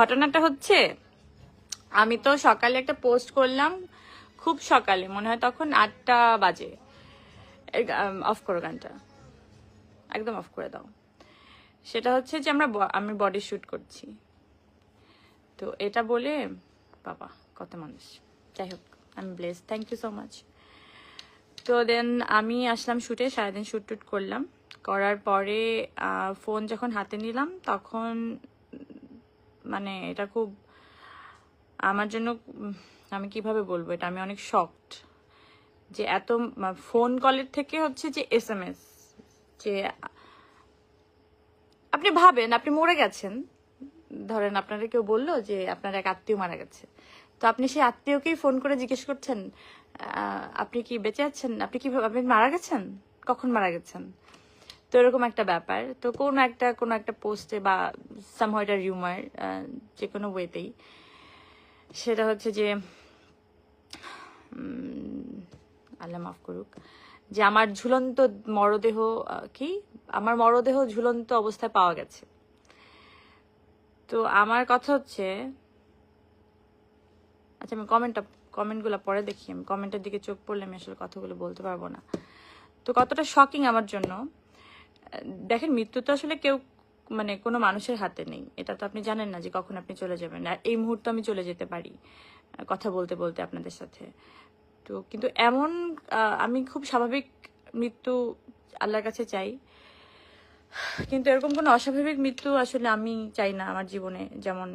ঘটনাটা হচ্ছে, আমি তো সকালে একটা পোস্ট করলাম, খুব সকালে, মনে হয় তখন আটটা বাজে। অফ করো গানটা। একদম অফ করে দাও। সেটা হচ্ছে যে আমরা আমি বডি শ্যুট করছি। তো এটা বলে, বাবা, কত মানুষ। যাই হোক আমি bless thank you so much তো দেন আমি আসলাম শ্যুটে সারাদিন শ্যুট টুট করলাম। করার পরে ফোন যখন হাতে নিলাম, তখন মানে এটা খুব, আমার জন্য আমি কীভাবে বলব এটা? আমি অনেক শকড যে এত ফোন কলের থেকে হচ্ছে যে এস এম এস যে আপনি ভাবেন, আপনি মরে গেছেন। ধরেন আপনারা কেউ বলল যে আপনার এক আত্মীয় মারা গেছে। তো আপনি সেই আত্মীয়কেই ফোন করে জিজ্ঞেস করছেন আপনি কি বেঁচে আছেন? আপনি কি আপনি মারা গেছেন? কখন মারা গেছেন? তো এরকম একটা ব্যাপার। তো কোন একটা কোন একটা পোস্টে বা সামহাও রিউমার যে কোনো ওয়েতেই সেটা হচ্ছে যে আল্লাহ মাফ করুক, যে আমার ঝুলন্ত মরদেহ কি? আমার মরদেহ ঝুলন্ত অবস্থায় পাওয়া গেছে। তো আমার কথা হচ্ছে আচ্ছা আমি কমেন্টটা কমেন্টগুলো পরে দেখি। আমি কমেন্টের দিকে চোখ পড়লে আমি আসলে কথাগুলো বলতে পারব না। তো কতটা শকিং আমার জন্য দেখেন মৃত্যু তো আসলে কেউ মানে কোনো মানুষের হাতে নেই। এটা তো আপনি জানেন না যে কখন আপনি চলে যাবেন। আর এই মুহূর্তে আমি চলে যেতে পারি কথা বলতে বলতে আপনাদের সাথে। তো কিন্তু এমন আমি খুব স্বাভাবিক মৃত্যু আল্লাহর কাছে চাই। কিন্তু এরকম কোনো অস্বাভাবিক মৃত্যু আসলে আমি চাই না আমার জীবনে যেমন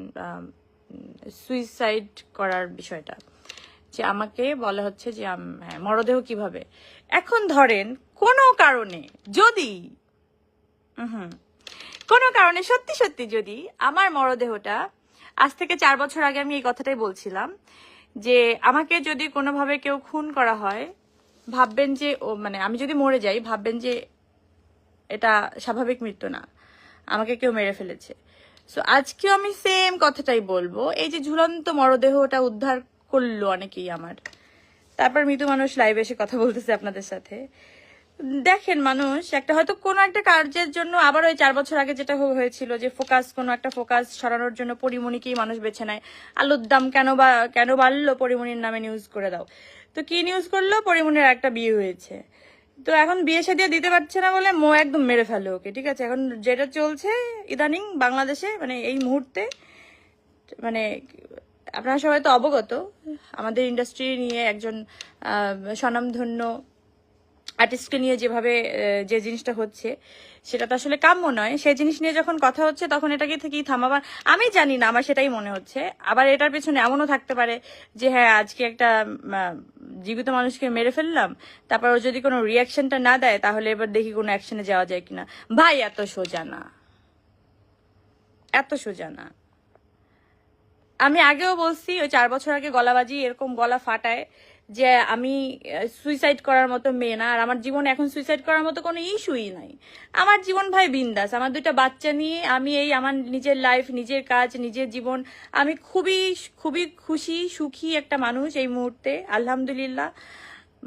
সুইসাইড করার বিষয়টা। যে আমাকে বলা হচ্ছে যে হ্যাঁ, মরদেহ কীভাবে? এখন ধরেন কোনো কারণে যদি কোনো কারণে, সত্যি সত্যি যদি আমার মরদেহটা, আজ থেকে চার বছর আগে আমি এই কথাটাই বলছিলাম, যে আমাকে যদি কোনোভাবে কেউ খুন করা হয়, ভাববেন যে ও মানে আমি যদি মরে যাই, ভাববেন যে এটা স্বাভাবিক মৃত্যু না। আমাকে কেউ মেরে ফেলেছে। সো আজকেও আমি সেম কথাটাই বলব। এই যে ঝুলন্ত মরদেহটা উদ্ধার করল অনেকেই আমার। তারপর মৃত মানুষ লাইভে এসে কথা বলতেছে আপনাদের সাথে। দেখেন মানুষ, একটা হয়তো কোনো একটা কার্যের জন্য আবার ওই চার বছর আগে যেটা হয়েছিল যে ফোকাস কোনো একটা ফোকাস সরানোর জন্য পরিমণিকেই মানুষ বেছে নেয়। আলুর দাম কেন বা কেন বাড়লো পরিমণির নামে নিউজ করে দাও। তো কি নিউজ করল? পরিমণির একটা বিয়ে হয়েছে। তো এখন বিয়ে সাদিয়ে দিতে পারছে না বলে মো একদম মেরে ফেলো ওকে, ঠিক আছে? এখন যেটা চলছে ইদানিং বাংলাদেশে মানে এই মুহূর্তে মানে আপনারা সবাই তো অবগত, আমাদের ইন্ডাস্ট্রি নিয়ে একজন স্বনামধন্য আর্টিস্টকে নিয়ে যেভাবে যে জিনিসটা হচ্ছে, সেটা তো আসলে কাম্য নয়। সেই জিনিস নিয়ে যখন কথা হচ্ছে, তখন এটাকে থেকেই থামাবার। আমি জানি না, আমার সেটাই মনে হচ্ছে। আবার এটার পেছনে এমনও থাকতে পারে যে হ্যাঁ আজকে একটা জীবিত মানুষকে মেরে ফেললাম, তারপর ও যদি কোনো রিয়াকশনটা না দেয়, তাহলে এবার দেখি কোনো অ্যাকশনে যাওয়া যায় কিনা। ভাই, এত সোজা না। এত সোজা না। আমি আগেও বলছি, ওই চার বছর আগে গলাবাজি এরকম গলা ফাটায় যে আমি সুইসাইড করার মতো মেয়ে না, আর আমার জীবন এখন সুইসাইড করার মতো কোনো ইস্যুই নাই। আমার জীবন ভাই বিন্দাস, আমার দুইটা বাচ্চা নিয়ে আমি এই আমার নিজের লাইফ নিজের কাজ, নিজের জীবন, আমি খুবই খুবই খুশি, সুখী একটা মানুষ এই মুহূর্তে, আলহামদুলিল্লাহ।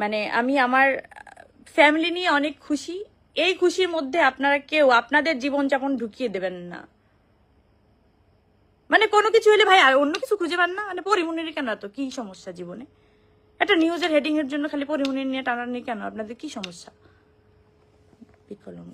মানে আমি আমার ফ্যামিলি নিয়ে অনেক খুশি। এই খুশির মধ্যে আপনারা কেউ আপনাদের জীবনযাপন ঢুকিয়ে দেবেন না। মানে কোনো কিছু হলে ভাই, আর অন্য কিছু খুঁজে পান না? মানে পরিমণির কেন তো কি সমস্যা জীবনে? একটা নিউজের হেডিং এর জন্য খালি পরিমনির নিয়ে টানানি কেন? আপনাদের কি সমস্যা? বিকলঙ্গ